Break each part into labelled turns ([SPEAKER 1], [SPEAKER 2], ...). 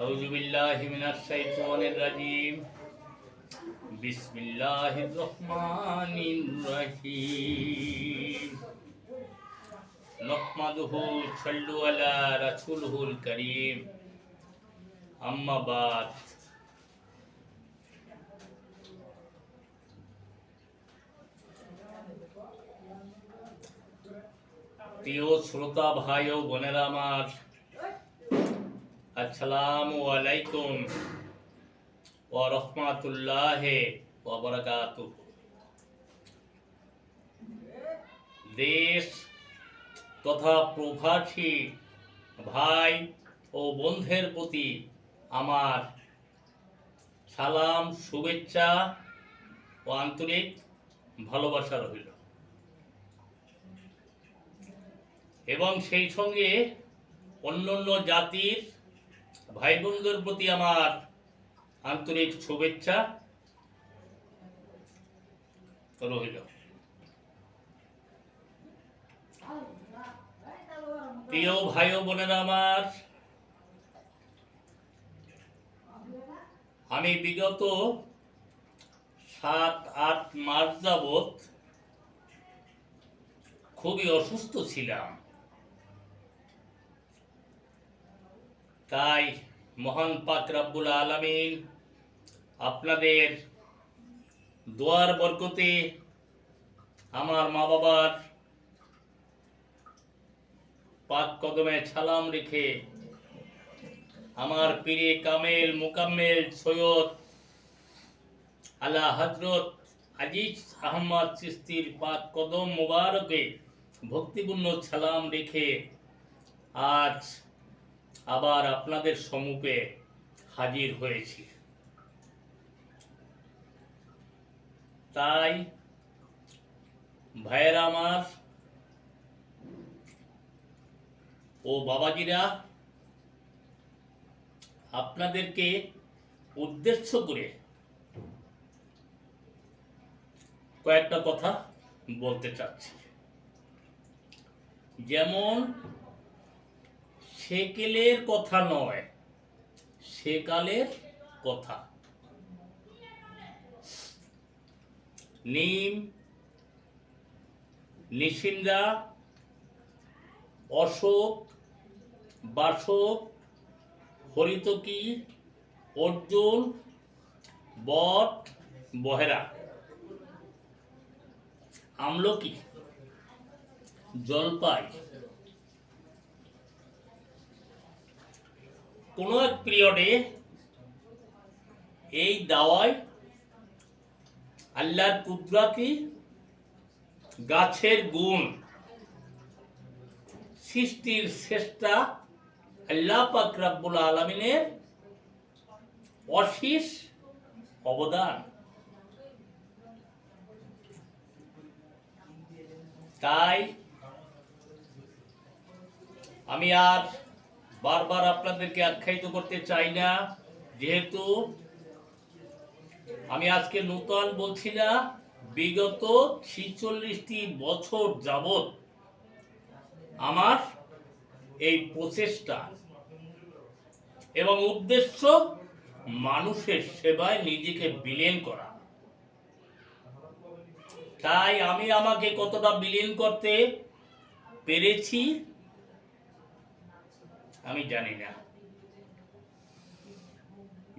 [SPEAKER 1] أعوذ بالله من الشيطان الرجيم بسم الله الرحمن الرحيم نحمده صلوا على رسوله الكريم أما بعد প্রিয় শ্রোতা ভাই ও বোনেরা আমার আসসালামু আলাইকুম ও রহমাতুল্লাহ ও বরকাতু দেশ তথা প্রভাসী ভাই ও বন্ধের প্রতি আমার সালাম, শুভেচ্ছা ও আন্তরিক ভালোবাসা রইল। এবং সেই সঙ্গে অন্যান্য জাতির ভাই বোনদের প্রতি আমার আন্তরিক শুভেচ্ছা। রইল। প্রিয় ভাই বোনেরা আমার, আমি বিগত সাত, আট মাস যাবৎ খুবই অসুস্থ ছিলাম। তাই মহান পাক রাব্বুল আলামিন আপনাদের দোয়ার বরকতে আমার মা বাবার পাক কদমে সালাম রেখে আমার পীরে কামেল মোকাম্মেল সৈয়দ আলা হজরত আজিজ আহমদ চিস্তির পাক কদম মোবারকে ভক্তিপূর্ণ সালাম রেখে আজ আবার আপনাদের সম্মুখে হাজির হয়েছি। তাই, ভাইয়েরা আমার ও বাবাজিরা, আপনাদেরকে উদ্দেশ্য করে কয়েকটা কথা বলতে চাচ্ছি। যেমন সেকেলের কথা নয়, সেকালের কথা। নিম নিশিন্দা অশোক, বাসক, হরিতকি, অর্জুন, বট, বহেরা। আমলকি, জলপাই কোনো এক পিরিয়ডে এই দাওয়ায় আল্লাহর কুদরাতি গাছের গুণ সৃষ্টির শ্রেষ্ঠা আল্লাহ পাক আলমিনের অশেষ অবদান। তাই আমি আর বারবার আপনাদেরকে আখ্যায়িত করতে চাই না, যেহেতু আমি আজকে নূতন বলছি না, বিগত ছিচল্লিশটি বছর যাবৎ আমার এই প্রচেষ্টা এবং উদ্দেশ্য মানুষের সেবায় নিজেকে বিলীন করা। তাই আমি আমাকে কতটা বিলীন করতে পেরেছি আমি জানি না।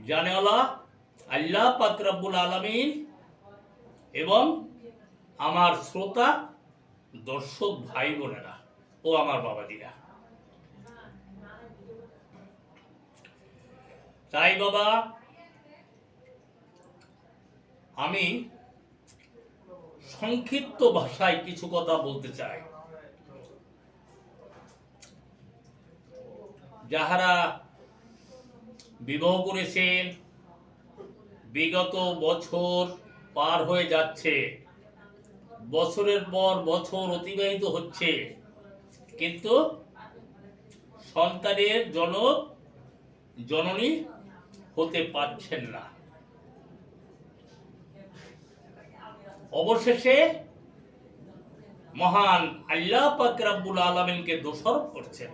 [SPEAKER 1] জানেওয়ালা আল্লাহ পাক রব্বুল আলমিন এবং আমার শ্রোতা, দর্শক ভাই বোনেরা ও আমার বাবাদিরা। তাই বাবা, আমি সংক্ষিপ্ত ভাষায় কিছু কথা বলতে চাই। যাহারা বিবাহ করেছেন, বিগত বছর পার হয়ে যাচ্ছে। বছরের পর বছর অতিবাহিত হচ্ছে। কিন্তু সন্তানের জনক জননী হতে পারছেন না। অবশেষে মহান আল্লাহ পাক আলমিনকে দোষারোপ করছেন।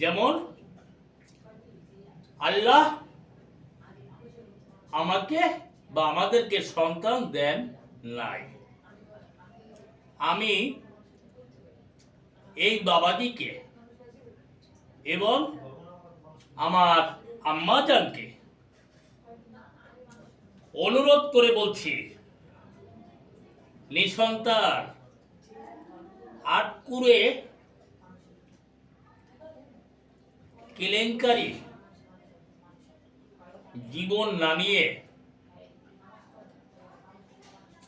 [SPEAKER 1] যেমন, আল্লাহ আমাকে বা আমাদেরকে সন্তান দেন নাই। আমি এই বাবাজিকে এবং আমার আম্মাজানকে অনুরোধ করে বলছি, নিঃসন্তান আটকুরে কেলেঙ্কারি? জীবন নামিয়ে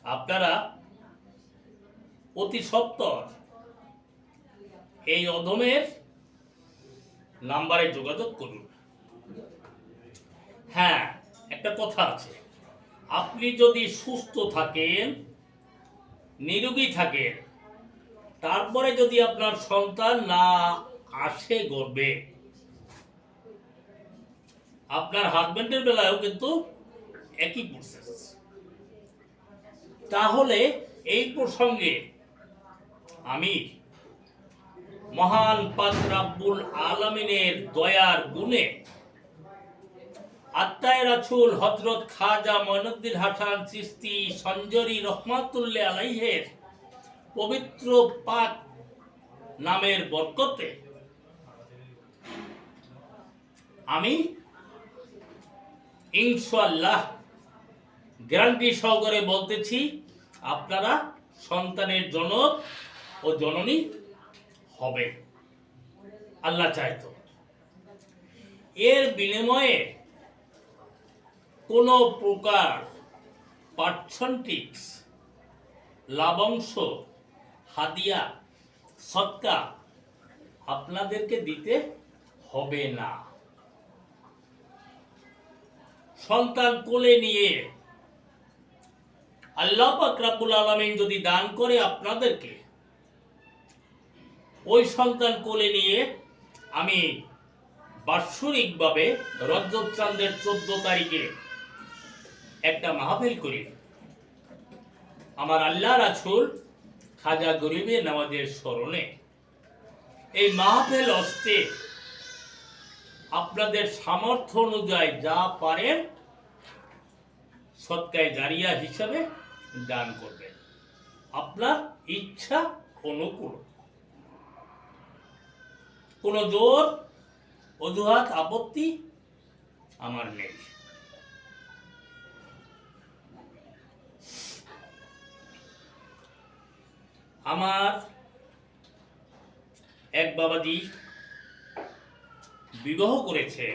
[SPEAKER 1] আপনারা অতি সত্তর। এই অধমের নাম্বারে যোগাযোগ করুন। হ্যাঁ একটা কথা আছে। আপনি যদি সুস্থ থাকেন, নিরোগী থাকেন, তারপরে যদি আপনার সন্তান না আসে গর্বে আপনার হাজবেন্ডের বেলায়ও কিন্তু একই প্রসেস তাহলে এই প্রসঙ্গে আমি মহান পাক রাব্বুল আলমিনের দয়ার গুণে আত্মায় রাসুল হজরত খাজা মঈনুদ্দিন হাসান চিস্তি সঞ্জরি রহমাতুল্লাহ আলাইহের পবিত্র পাক নামের বরকতে আমি ইনশাল্লাহ গ্যারান্টি সহকারে বলতেছি, আপনারা সন্তানের জনক ও জননী হবে। আল্লাহ চাইতো এর বিনিময়ে কোনো প্রকার পার্সেন্টিক্স লাভংশ, হাদিয়া, সৎকা আপনাদেরকে দিতে হবে না। সন্তান কোলে নিয়ে আল্লাহ পাক রাব্বুল আলামিন যদি দান করে আপনাদেরকে, ওই সন্তান কোলে নিয়ে আমি বাৎসরিকভাবে রজব চাঁদের চোদ্দ তারিখে একটা মাহফিল করি। আমার আল্লাহ রাসুল খাজা গরিবে নামাজের স্মরণে এই মাহফিল অস্তে আপনাদের সামর্থ্য অনুযায়ী যা পারেন সৎকায় জারিয়া হিসাবে দান করবেন। আপনার ইচ্ছা অনুকূল। কোনো জোর অজুহাত, আপত্তি আমার নেই। আমার এক বাবাজি বিবাহ করেছে।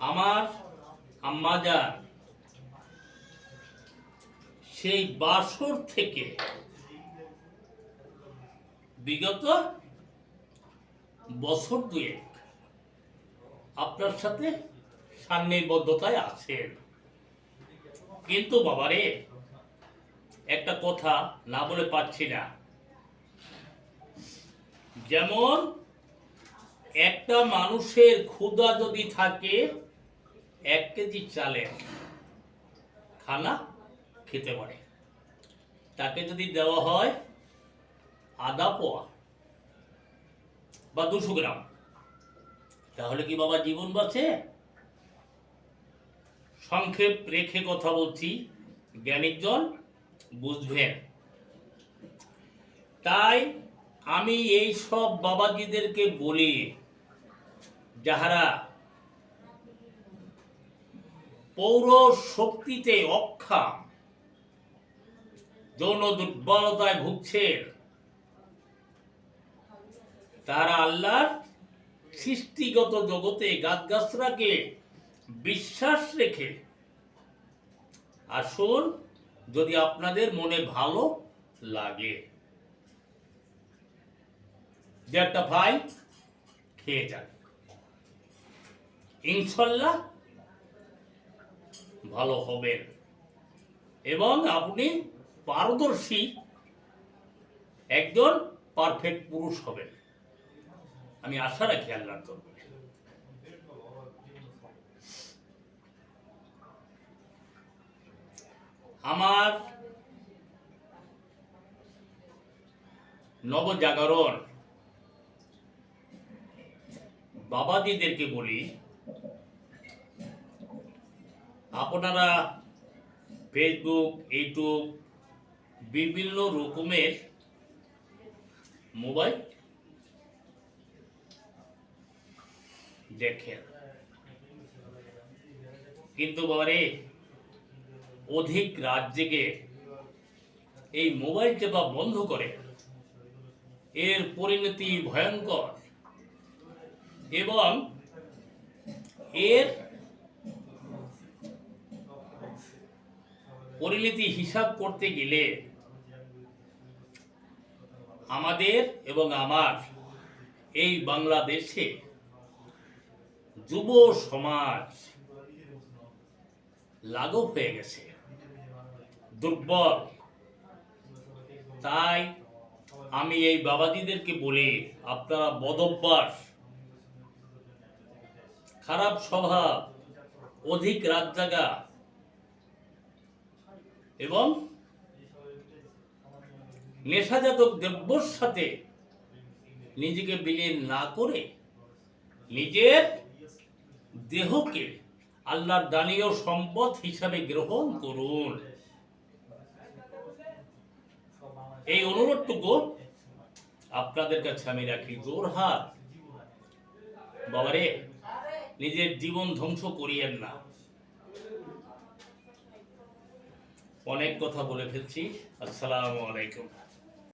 [SPEAKER 1] আমার আম্মাজান সেই বাসর থেকে বিগত বছর দুয়েক আপনার সাথে সান্নিবদ্ধতায় আছেন। কিন্তু বাবারে, একটা কথা না বলে পাচ্ছি না। যেমন একটা মানুষের ক্ষুধা যদি থাকে এক কেজি চালের খানা খেতে পারে। তাকে যদি দেওয়া হয় আদা পোয়া বা দুশো গ্রাম, তাহলে কি বাবা জীবন বাঁচে? সংক্ষেপ রেখে কথা বলছি, জ্ঞানের জল বুঝবেন। তাই আমি এই সব বাবাজিদেরকে বলি, যাহারা পৌর শক্তিতে অক্ষম যৌন দুর্বলতায় ভুগছে। তারা আল্লাহর সৃষ্টিগত জগতে গাছগাছরাকে বিশ্বাস রেখে। আসুন, যদি আপনাদের মনে ভালো লাগে। যে একটা ভাই খেয়ে যান ইনশাল্লাহ ভালো হবেন এবং আপনি পারদর্শী একজন পারফেক্ট পুরুষ হবেন। আমি আশা রাখি আল্লাহর দরবারে। আমার নবজাগরণ বাবাদিদেরকে বলি আপনারা ফেসবুক ইউটিউব বিভিন্ন রকমের মোবাইল দেখেন। কিন্তু বাবারে, অধিক জেগে এই মোবাইল টেপা বন্ধ করে, এর পরিণতি ভয়ঙ্কর এবং এর পরিণতি হিসাব করতে গেলে আমাদের এবং আমার এই বাংলাদেশে যুব সমাজ লাঘব হয়ে গেছে, দুর্বল। তাই আমি এই বাবাজিদেরকে বলি, আপনারা বদভ্যাস, খারাপ স্বভাব, অধিক রাত জাগা এবং নেশাজাত দ্রব্যর সাথে নিজেকে বিলীন না করে নিজের দেহকে আল্লাহর দানীয় সম্পদ হিসাবে গ্রহণ করুন। এই অনুরোধটুকু আপনাদের কাছে আমি রাখি। জোরহাট বাবারে, নিজের জীবন ধ্বংস করিয়েন না। অনেক কথা বলে ফেলছি। আসসালামু আলাইকুম।